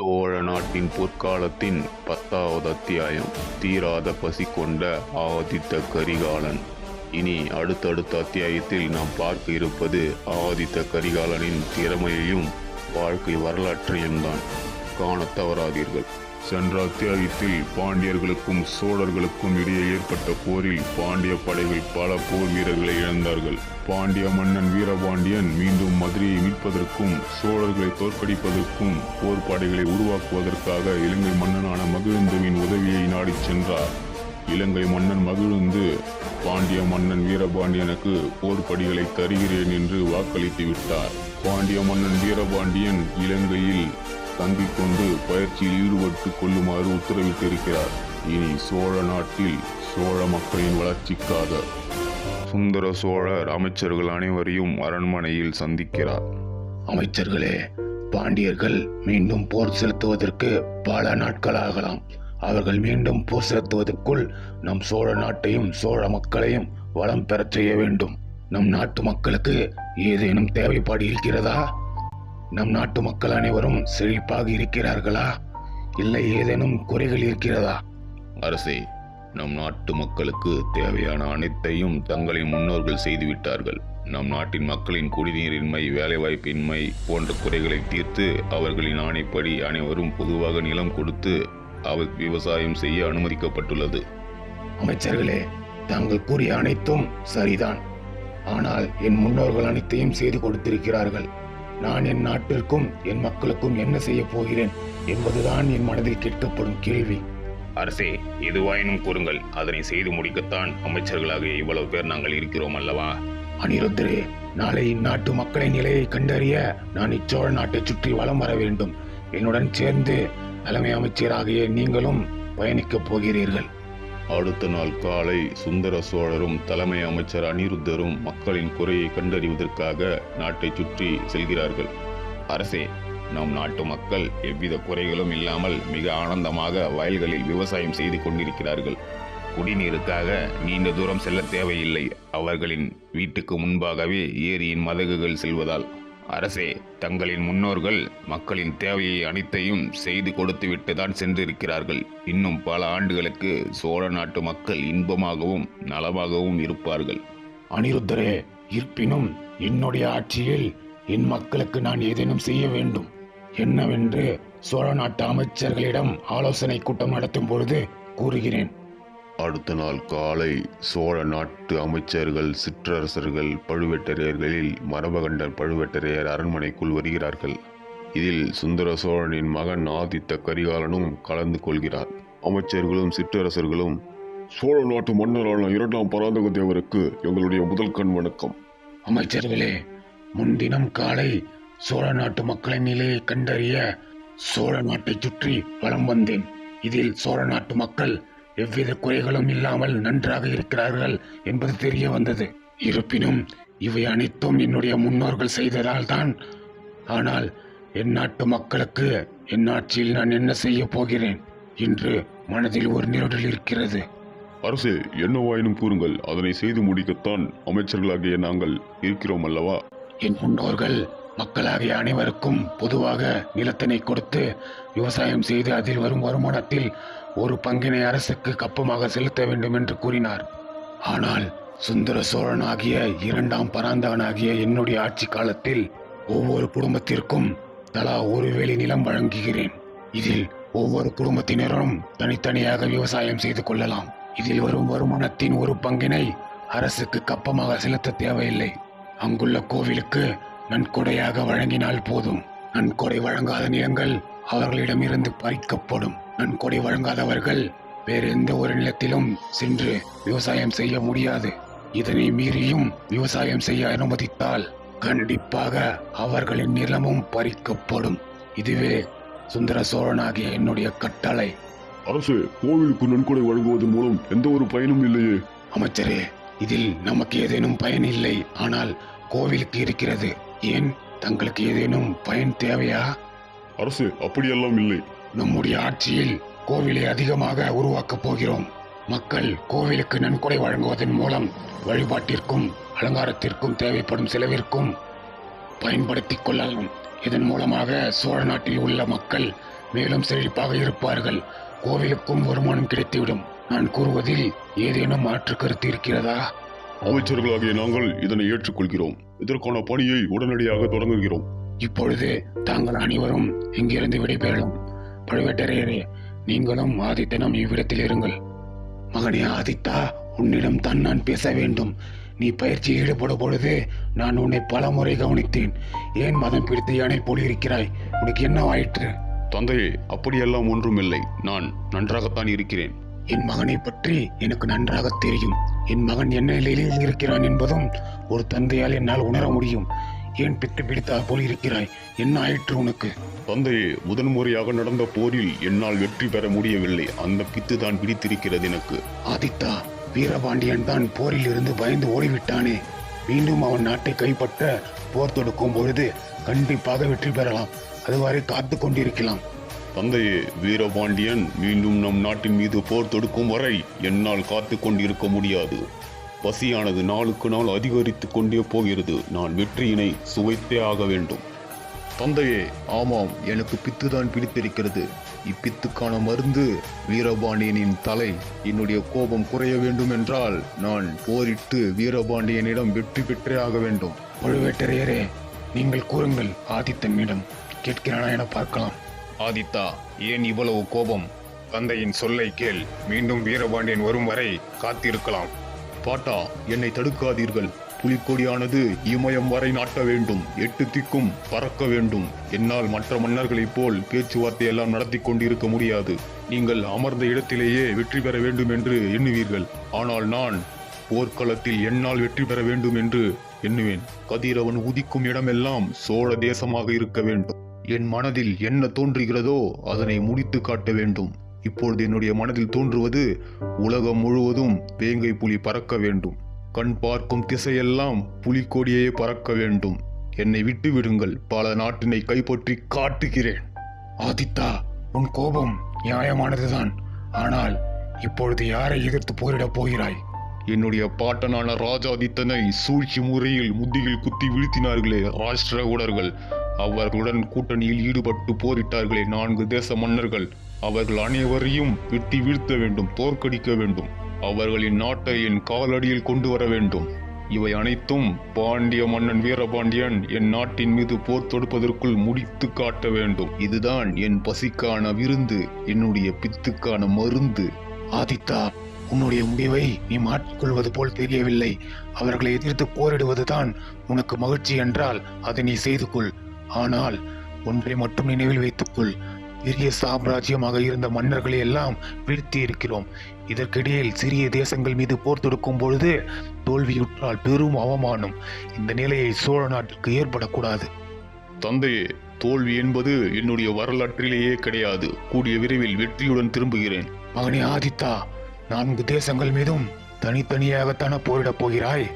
சோழ நாட்டின் பொற்காலத்தின் பத்தாவது அத்தியாயம். தீராத பசி கொண்ட ஆதித்த கரிகாலன். இனி அடுத்தடுத்த அத்தியாயத்தில் நாம் பார்க்க இருப்பது ஆதித்த கரிகாலனின் திறமையையும் வாழ்க்கை வரலாற்றையும் தான் காண தவறாதீர்கள். சென்ற அத்தியாயத்தில் பாண்டியர்களுக்கும் சோழர்களுக்கும் இடையே ஏற்பட்ட போரில் பாண்டிய படைகள் பல போர் வீரர்களை இழந்தார்கள். பாண்டிய மன்னன் வீரபாண்டியன் மீண்டும் மதுரையை மீட்பதற்கும் சோழர்களை தோற்கடிப்பதற்கும் போர் படைகளை உருவாக்குவதற்காக இலங்கை மன்னனான மகிழுந்துவின் உதவியை நாடிச் சென்றார். இலங்கை மன்னன் மகிழுந்து பாண்டிய மன்னன் வீரபாண்டியனுக்கு போர்ப்படிகளை தருகிறேன் என்று வாக்களித்து விட்டார். பாண்டிய மன்னன் வீரபாண்டியன் இலங்கையில் தங்கிக் கொண்டு பயிற்சியில் ஈடுபட்டு கொள்ளுமாறு உத்தரவிட்டிருக்கிறார். இனி சோழ நாட்டில் சோழ மக்களின் வளர்ச்சிக்காக சுந்தர சோழர் அமைச்சர்கள் அனைவரையும் அரண்மனையில் சந்திக்கிறார். அமைச்சர்களே பாண்டியர்கள் மீண்டும் போர் செலுத்துவதற்கு பல நாட்கள் ஆகலாம். அவர்கள் மீண்டும் போர் செலுத்துவதற்குள் நம் சோழ நாட்டையும் சோழ மக்களையும் வளம் பெறச் செய்ய வேண்டும். நம் நாட்டு மக்களுக்கு ஏதேனும் தேவைப்பாடு இருக்கிறதா? நம் நாட்டு மக்கள் அனைவரும் செழிப்பாக இருக்கிறார்களா? இல்லை ஏதேனும் குறைகள் இருக்கிறதா? அரசே நம் நாட்டு மக்களுக்கு தேவையான அனைத்தையும் தங்களின் முன்னோர்கள் செய்துவிட்டார்கள். நம் நாட்டின் மக்களின் குடிநீரின்மை வேலைவாய்ப்பின்மை போன்ற குறைகளை தீர்த்து அவர்களின் ஆணைப்படி அனைவரும் பொதுவாக நிலம் கொடுத்து அவர் விவசாயம் செய்ய அனுமதிக்கப்பட்டுள்ளது. அமைச்சர்களே தாங்கள் கூறிய அனைத்தும் சரிதான். ஆனால் என் முன்னோர்கள் அனைத்தையும் செய்து கொடுத்திருக்கிறார்கள். நான் என் நாட்டிற்கும் என் மக்களுக்கும் என்ன செய்ய போகிறேன் என்பதுதான் என் மனதில் கேட்கப்படும் கேள்வி. அரசே எதுவாயினும் கூறுங்கள். அதனை செய்து முடிக்கத்தான் அமைச்சர்களாக இவ்வளவு பேர் நாங்கள் இருக்கிறோம் அல்லவா? அனிருத்தரே நாளை இந்நாட்டு மக்களின் நிலையை கண்டறிய நான் இச்சோழ நாட்டை சுற்றி வலம் வர வேண்டும். என்னுடன் சேர்ந்து தலைமை அமைச்சராகிய நீங்களும் பயணிக்கப் போகிறீர்கள். அடுத்த நாள் காலை சுந்தர சோழரும் தலைமை அமைச்சர் அனிருத்தரும் மக்களின் குறையை கண்டறிவதற்காக நாட்டை சுற்றி செல்கிறார்கள். அரசே நம் நாட்டு மக்கள் எவ்வித குறைகளும் இல்லாமல் மிக ஆனந்தமாக வயல்களில் விவசாயம் செய்து கொண்டிருக்கிறார்கள். குடிநீருக்காக நீண்ட தூரம் செல்ல தேவையில்லை. அவர்களின் வீட்டுக்கு முன்பாகவே ஏரியின் மதகுகள் செல்வதால் அரசே தங்களின் முன்னோர்கள் மக்களின் தேவையை அனைத்தையும் செய்து கொடுத்துவிட்டு தான் சென்றிருக்கிறார்கள். இன்னும் பல ஆண்டுகளுக்கு சோழ நாட்டு மக்கள் இன்பமாகவும் நலமாகவும் இருப்பார்கள். அனிருத்தரே இருப்பினும் என்னுடைய ஆட்சியில் என் மக்களுக்கு நான் ஏதேனும் செய்ய வேண்டும். என்னவென்று சோழ நாட்டு அமைச்சர்களிடம் ஆலோசனை கூட்டம் நடத்தும் பொழுது கூறுகிறேன். அடுத்த நாள் காலை சோழ நாட்டு அமைச்சர்கள் சிற்றரசர்கள் பழுவேட்டரையர்களில் மரபகண்டர் பழுவேட்டரையர் அரண்மனைக்குள் வருகிறார்கள். இதில் சுந்தர சோழனின் மகன் ஆதித்த கரிகாலனும் கலந்து கொள்கிறார். அமைச்சர்களும் சிற்றரசர்களும் சோழ நாட்டு மன்னரான இரண்டாம் பராந்தக தேவருக்கு எங்களுடைய முதல் கண் வணக்கம். அமைச்சர்களே முன்தினம் காலை சோழ நாட்டு மக்களின் நிலையை கண்டறிய சோழ நாட்டை சுற்றி வலம் வந்தேன். இதில் சோழ நாட்டு மக்கள் எவ்வித குறைகளும் இல்லாமல் நன்றாக இருக்கிறார்கள் என்பது தெரிய வந்தது. இருப்பினும் இவை அனைத்தும் என்னுடைய முன்னோர்கள் செய்ததால் தான். ஆனால் என் நாட்டு மக்களுக்கு என் ஆட்சியில் நான் என்ன செய்ய போகிறேன் என்று மனதில் ஒரு நிரடல் இருக்கிறது. அரசே என்னவாயினும் கூறுங்கள். அதனை செய்து முடிக்கத்தான் அமைச்சர்களாகிய நாங்கள் இருக்கிறோம் அல்லவா? என் முன்னோர்கள் மக்களாகிய அனைவருக்கும் பொதுவாக நிலத்தினை கொடுத்து விவசாயம் செய்து அதில் வரும் வருமானத்தில் ஒரு பங்கினை அரசுக்கு கப்பமாக செலுத்த வேண்டும் என்று கூறினார். ஆனால் சுந்தர சோழன் ஆகிய இரண்டாம் பராந்தகனாகிய என்னுடைய ஆட்சி காலத்தில் ஒவ்வொரு குடும்பத்திற்கும் தலா ஒரு வேலி நிலம் வழங்குகிறேன். இதில் ஒவ்வொரு குடும்பத்தினரும் தனித்தனியாக விவசாயம் செய்து கொள்ளலாம். இதில் வரும் வருமானத்தின் ஒரு பங்கினை அரசுக்கு கப்பமாக செலுத்த தேவையில்லை. அங்குள்ள கோவிலுக்கு நன்கொடையாக வழங்கினால் போதும். நன்கொடை வழங்காத நிலங்கள் அவர்களிடமிருந்து பறிக்கப்படும். நன்கொடை வழங்காதவர்கள் வேற எந்த ஒரு நிலத்திலும் சென்று விவசாயம் செய்ய முடியாது. இதனை மீறியும் விவசாயம் செய்ய அனுமதித்தால் கண்டிப்பாக அவர்களின் நிலமும் பறிக்கப்படும். இதுவே சுந்தர சோழனாகிய என்னுடைய கட்டளை. அரசே கோவிலுக்கு நன்கொடை வழங்குவதன் மூலம் எந்த ஒரு பயனும் இல்லையே. அமைச்சரே இதில் நமக்கு ஏதேனும் பயன் இல்லை. ஆனால் கோவிலுக்கு இருக்கிறது. ஏன் தங்களுக்கு ஏதேனும் பயன் தேவையா? அரசு அப்படியெல்லாம் இல்லை. நம்முடைய ஆட்சியில் கோவிலை அதிகமாக உருவாக்கப் போகிறோம். மக்கள் கோவிலுக்கு நன்கொடை வழங்குவதன் மூலம் வழிபாட்டிற்கும் அலங்காரத்திற்கும் தேவைப்படும் செலவிற்கும் பயன்படுத்திக் கொள்ளலாம். இதன் மூலமாக சோழ நாட்டில் உள்ள மக்கள் மேலும் செழிப்பாக இருப்பார்கள். கோவிலுக்கும் வருமானம் கிடைத்துவிடும். நான் கூறுவதில் ஏதேனும் மாற்று கருத்து இருக்கிறதா? அமைச்சர்களாகிய நாங்கள் இதனை ஏற்றுக்கொள்கிறோம். இதற்கான பணியை உடனடியாக தொடங்குகிறோம். இப்பொழுது தாங்கள் அனைவரும் இங்கிருந்து விடைபெறலாம். பழுவேட்டரையரே நீங்களும் ஆதித்தனும் இவ்விடத்தில் இருங்கள். மகனே ஆதித்தா உன்னிடம் தான் நான் பேச வேண்டும். நீ பயிற்சியில் ஈடுபடும் பொழுது நான் உன்னை பல முறை கவனித்தேன். ஏன் மதம் பிடித்து யானை போல் இருக்கிறாய்? உனக்கு என்ன ஆயிற்று? தந்தையே அப்படியெல்லாம் ஒன்றுமில்லை. நான் நன்றாகத்தான் இருக்கிறேன். என் மகனை பற்றி எனக்கு நன்றாக தெரியும். என் மகன் என்ன நிலையில் இருக்கிறான் என்பதும் ஒரு தந்தையால் என்னால் உணர முடியும். ஏன் பித்து பிடித்தா போல் இருக்கிறாய்? என்ன ஆயிற்று உனக்கு? தந்தையே முதன்முறையாக நடந்த போரில் என்னால் வெற்றி பெற முடியவில்லை. அந்த பித்து தான் பிடித்திருக்கிறது எனக்கு. ஆதித்தா வீரபாண்டியன் தான் போரில் இருந்து பயந்து ஓடிவிட்டானே. மீண்டும் அவன் நாட்டை கைப்பற்ற போர் தொடுக்கும் பொழுது கண்டிப்பாக வெற்றி பெறலாம். அதுவரை காத்து கொண்டிருக்கலாம். தந்தையே வீரபாண்டியன் மீண்டும் நம் நாட்டின் மீது போர் தொடுக்கும் வரை என்னால் காத்து கொண்டிருக்க முடியாது. பசியானது நாளுக்கு நாள் அதிகரித்து கொண்டே போகிறது. நான் வெற்றியினை சுவைத்தே ஆக வேண்டும். தந்தையே ஆமாம் எனக்கு பித்துதான் பிடித்திருக்கிறது. இப்பித்துக்கான மருந்து வீரபாண்டியனின் தலை என்னுடைய கோபம் குறைய வேண்டும் என்றால் நான் போரிட்டு வீரபாண்டியனிடம் வெற்றி பெற்றே ஆக வேண்டும். பழுவேட்டரையரே நீங்கள் கூறுங்கள் ஆதித்தனிடம் கேட்கிறானா என பார்க்கலாம். ஆதித்தா ஏன் இவ்வளவு கோபம்? தந்தையின் சொல்லை கேள். மீண்டும் வீரபாண்டியன் வரும் வரை காத்திருக்கலாம். பாட்டா என்னை தடுக்காதீர்கள். புலிக்கொடியானது இமயம் வரை நாட்ட வேண்டும். எட்டு திக்கும் பறக்க வேண்டும். என்னால் மற்ற மன்னர்களைப் போல் பேச்சுவார்த்தை எல்லாம் நடத்தி கொண்டிருக்க முடியாது. நீங்கள் அமர்ந்த இடத்திலேயே வெற்றி பெற வேண்டும் என்று எண்ணுவீர்கள். ஆனால் நான் போர்க்களத்தில் என்னால் வெற்றி பெற வேண்டும் என்று எண்ணுவேன். கதிரவன் உதிக்கும் இடமெல்லாம் சோழ தேசமாக இருக்க வேண்டும். என் மனதில் என்ன தோன்றுகிறதோ அதனை முடித்து காட்ட வேண்டும். இப்பொழுது என்னுடைய மனதில் தோன்றுவது உலகம் முழுவதும் வேங்கை புலி பறக்க வேண்டும். கண் பார்க்கும் திசையெல்லாம் புலிக்கொடியே பறக்க வேண்டும். என்னை விட்டு விடுங்கள் பல நாட்டினை கைப்பற்றி காட்டுகிறேன். ஆதித்தா உன் கோபம் நியாயமானதுதான். ஆனால் இப்பொழுது யாரை எதிர்த்து போரிடப் போகிறாய்? என்னுடைய பாட்டனான ராஜாதித்தனை சூழ்ச்சி முறையில் முதுகில் குத்தி வீழ்த்தினார்களே ராஷ்டிரகூடர்கள் அவர்களுடன் கூட்டணியில் ஈடுபட்டு போரிட்டார்களே நான்கு தேச மன்னர்கள். அவர்கள் அனைவரையும் வெட்டி வீழ்த்த வேண்டும் தோற்கடிக்க வேண்டும். அவர்களின் நாட்டை என் காலடியில் கொண்டு வர வேண்டும். இவை அனைத்தும் பாண்டிய மன்னன் வீரபாண்டியன் என் நாட்டின் மீது போர் தொடுப்பதற்குள் முடித்து காட்ட வேண்டும். இதுதான் என் பசிக்கான விருந்து என்னுடைய பித்துக்கான மருந்து. ஆதித்தா உன்னுடைய முடிவை நீ மாற்றிக்கொள்வது போல் தெரியவில்லை. அவர்களை எதிர்த்து போரிடுவதுதான் உனக்கு மகிழ்ச்சி என்றால் அதை நீ செய்து கொள். ஆனால் ஒன்றை மட்டும் நினைவில் வைத்துக்கொள். பெரிய சாம்ராஜ்யமாக இருந்த மன்னர்களை எல்லாம் வீழ்த்தி இருக்கிறோம். இதற்கிடையில் சிறிய தேசங்கள் மீது போர் தொடுக்கும் பொழுது தோல்வியுற்றால் பெரும் அவமானம். இந்த நிலையை சோழ நாட்டிற்கு ஏற்படக்கூடாது. தந்தையே தோல்வி என்பது என்னுடைய வரலாற்றிலேயே கிடையாது. கூடிய விரைவில் வெற்றியுடன் திரும்புகிறேன். மகனே ஆதித்தா நான்கு தேசங்கள் மீதும் தனித்தனியாகத்தானே போரிடப் போகிறாய்?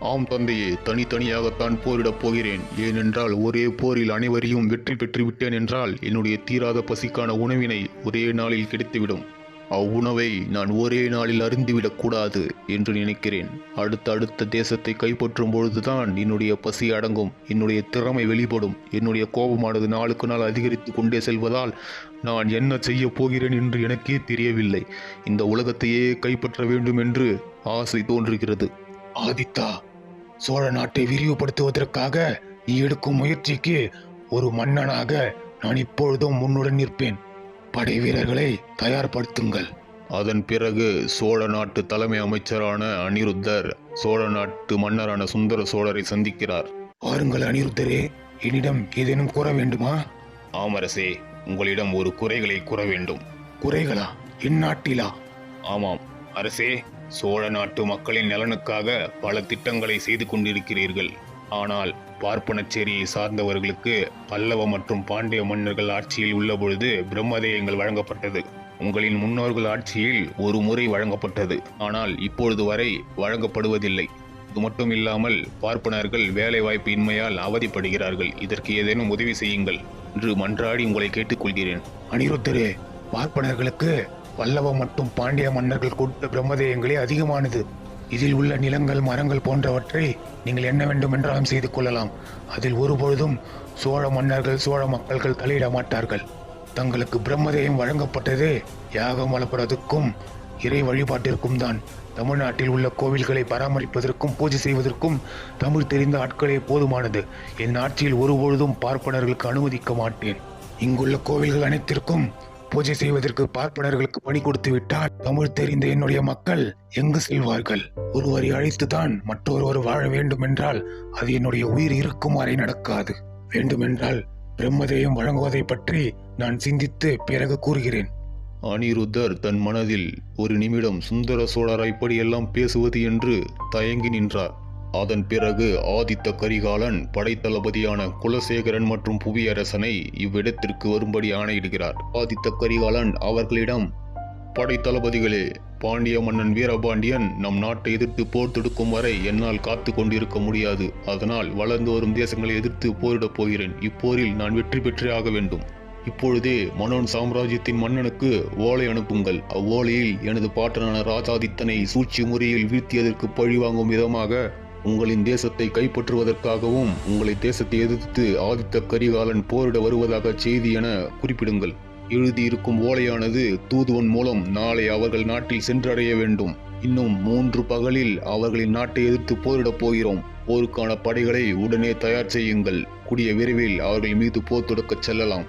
ஆம் தந்தையே தனித்தனியாகத்தான் போரிடப் போகிறேன். ஏனென்றால் ஒரே போரில் அனைவரையும் வெற்றி பெற்றுவிட்டேன் என்றால் என்னுடைய தீராத பசிக்கான உணவினை ஒரே நாளில் கிடைத்துவிடும். அவ்வுணவை நான் ஒரே நாளில் அருந்திவிடக் கூடாது என்று நினைக்கிறேன். அடுத்த அடுத்த தேசத்தை கைப்பற்றும் பொழுதுதான் என்னுடைய பசி அடங்கும். என்னுடைய திறமை வெளிப்படும். என்னுடைய கோபமானது நாளுக்கு நாள் அதிகரித்து கொண்டே செல்வதால் நான் என்ன செய்ய போகிறேன் என்று எனக்கே தெரியவில்லை. இந்த உலகத்தையே கைப்பற்ற வேண்டும் என்று ஆசை தோன்றுகிறது. ஆதித்தா சோழ நாட்டை விரிவுபடுத்துவதற்காக நீ எடுக்கும் முயற்சிக்கு ஒரு மன்னனாக நான் இப்பொழுதும் முன்னுடன் நிற்பேன். படை வீரர்களை தயார்படுத்துங்கள். அதன் பிறகு சோழ நாட்டு தலைமை அமைச்சரான அனிருத்தர் சோழ நாட்டு மன்னரான சுந்தர சோழரை சந்திக்கிறார். வாருங்கள் அனிருத்தரே என்னிடம் ஏதேனும் கூற வேண்டுமா? ஆமரசே உங்களிடம் ஒரு குறைகளை கூற வேண்டும். குறைகளா? என் நாட்டிலா? ஆமாம் அரசே சோழ நாட்டு மக்களின் நலனுக்காக பல திட்டங்களை செய்து கொண்டிருக்கிறீர்கள். ஆனால் பார்ப்பனச்சேரியை சார்ந்தவர்களுக்கு பல்லவ மற்றும் பாண்டிய மன்னர்கள் ஆட்சியில் உள்ள பொழுது பிரம்மதேயங்கள் வழங்கப்பட்டது. உங்களின் முன்னோர்கள் ஆட்சியில் ஒரு முறை வழங்கப்பட்டது. ஆனால் இப்பொழுது வரை வழங்கப்படுவதில்லை. இது மட்டும் இல்லாமல் பார்ப்பனர்கள் வேலைவாய்ப்பின்மையால் இன்மையால் அவதிப்படுகிறார்கள். இதற்கு ஏதேனும் உதவி செய்யுங்கள். என்று மன்றாடி உங்களை கேட்டுக்கொள்கிறேன். அனிருத்தரே பார்ப்பனர்களுக்கு பல்லவ மற்றும் பாண்டிய மன்னர்கள் கொடுத்த பிரம்மதேயங்களே அதிகமானது. இதில் உள்ள நிலங்கள் மரங்கள் போன்றவற்றை நீங்கள் என்ன வேண்டுமென்றாலும் செய்து கொள்ளலாம். அதில் ஒருபொழுதும் சோழ மன்னர்கள் சோழ மக்கள்கள் தலையிட மாட்டார்கள். தங்களுக்கு பிரம்மதேயம் வழங்கப்பட்டதே யாகம் வளர்ப்பதற்கும் இறை வழிபாட்டிற்கும் தான். தமிழ்நாட்டில் உள்ள கோவில்களை பராமரிப்பதற்கும் பூஜை செய்வதற்கும் தமிழ் தெரிந்த ஆட்களே போதுமானது. என் ஆட்சியில் ஒருபொழுதும் பார்ப்பனர்களுக்கு அனுமதிக்க மாட்டேன். இங்குள்ள கோவில்கள் அனைத்திற்கும் பூஜை செய்வதற்கு பார்ப்பனர்களுக்கு பணி கொடுத்து விட்டால் தமிழ் தெரிந்த என்னுடைய மக்கள் எங்கு செல்வார்கள்? ஒருவரை அழைத்துதான் மற்றொருவர் வாழ வேண்டும் என்றால் அது என்னுடைய உயிர் இருக்கும் வரை நடக்காது. வேண்டுமென்றால் பிரம்மதேயம் வழங்குவதை பற்றி நான் சிந்தித்து பிறகு கூறுகிறேன். அனிருத்தர் தன் மனதில் ஒரு நிமிடம் சுந்தர சோழர் இப்படியெல்லாம் பேசுவது என்று தயங்கி நின்றார். அதன் பிறகு ஆதித்த கரிகாலன் படைத்தளபதியான குலசேகரன் மற்றும் புவியரசனை இவ்விடத்திற்கு வரும்படி ஆணையிடுகிறார். ஆதித்த கரிகாலன் அவர்களிடம் படைத்தளபதிகளே பாண்டிய மன்னன் வீரபாண்டியன் நம் நாட்டை எதிர்த்து போர் தொடுக்கும் வரை என்னால் காத்து கொண்டிருக்க முடியாது. அதனால் வளர்ந்து வரும் தேசங்களை எதிர்த்து போரிடப் போகிறேன். இப்போரில் நான் வெற்றி பெற்றே ஆக வேண்டும். இப்பொழுதே மனோன் சாம்ராஜ்யத்தின் மன்னனுக்கு ஓலை அனுப்புங்கள். அவ்வோலையில் எனது பாட்டனான ராஜாதித்தனை சூழ்ச்சி முறையில் வீழ்த்தியதற்கு பழிவாங்கும் விதமாக உங்களின் தேசத்தை கைப்பற்றுவதற்காகவும் உங்களை தேசத்தை எதிர்த்து ஆதித்த கரிகாலன் போரிட வருவதாக செய்தி என குறிப்பிடுங்கள். எழுதியிருக்கும் ஓலையானது தூதுவன் மூலம் நாளை அவர்கள் நாட்டில் சென்றடைய வேண்டும். இன்னும் மூன்று பகலில் அவர்களின் நாட்டை எதிர்த்து போரிடப் போகிறோம். போருக்கான படைகளை உடனே தயார் செய்யுங்கள். கூடிய விரைவில் அவர்கள் மீது போர் தொடுக்கச் செல்லலாம்.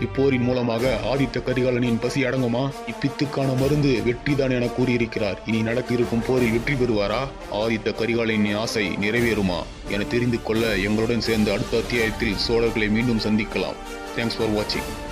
இப்போரின் மூலமாக ஆதித்த கரிகாலனின் பசி அடங்குமா? இப்பித்துக்கான மருந்து வெற்றிதான் என கூறியிருக்கிறார். இனி நடக்க இருக்கும் போரில் வெற்றி பெறுவாரா? ஆதித்த கரிகாலனின் ஆசை நிறைவேறுமா? என தெரிந்து கொள்ள எங்களுடன் சேர்ந்து அடுத்த அத்தியாயத்தில் சோழர்களை மீண்டும் சந்திக்கலாம். தேங்க்ஸ் ஃபார் வாட்சிங்